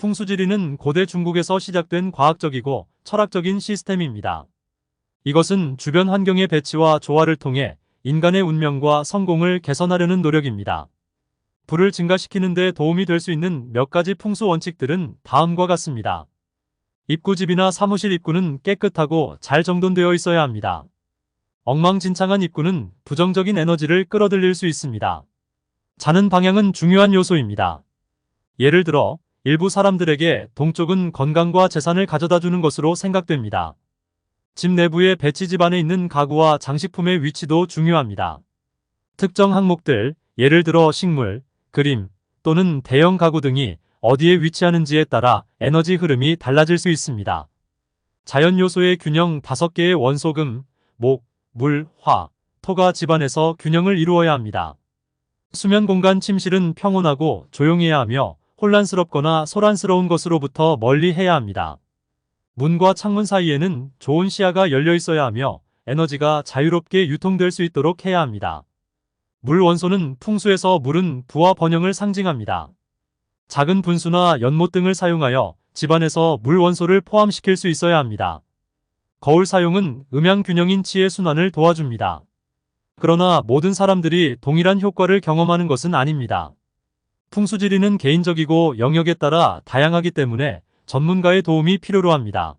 풍수지리는 고대 중국에서 시작된 과학적이고 철학적인 시스템입니다. 이것은 주변 환경의 배치와 조화를 통해 인간의 운명과 성공을 개선하려는 노력입니다. 불을 증가시키는 데 도움이 될 수 있는 몇 가지 풍수 원칙들은 다음과 같습니다. 입구집이나 사무실 입구는 깨끗하고 잘 정돈되어 있어야 합니다. 엉망진창한 입구는 부정적인 에너지를 끌어들일 수 있습니다. 자는 방향은 중요한 요소입니다. 예를 들어 일부 사람들에게 동쪽은 건강과 재산을 가져다 주는 것으로 생각됩니다. 집 내부의 배치 집 안에 있는 가구와 장식품의 위치도 중요합니다. 특정 항목들, 예를 들어 식물, 그림 또는 대형 가구 등이 어디에 위치하는지에 따라 에너지 흐름이 달라질 수 있습니다. 자연 요소의 균형 5개의 원소금, 목, 물, 화, 토가 집안에서 균형을 이루어야 합니다. 수면 공간 침실은 평온하고 조용해야 하며 혼란스럽거나 소란스러운 것으로부터 멀리 해야 합니다. 문과 창문 사이에는 좋은 시야가 열려 있어야 하며 에너지가 자유롭게 유통될 수 있도록 해야 합니다. 물 원소는 풍수에서 물은 부와 번영을 상징합니다. 작은 분수나 연못 등을 사용하여 집안에서 물 원소를 포함시킬 수 있어야 합니다. 거울 사용은 음양 균형인 치의 순환을 도와줍니다. 그러나 모든 사람들이 동일한 효과를 경험하는 것은 아닙니다. 풍수지리는 개인적이고 영역에 따라 다양하기 때문에 전문가의 도움이 필요로 합니다.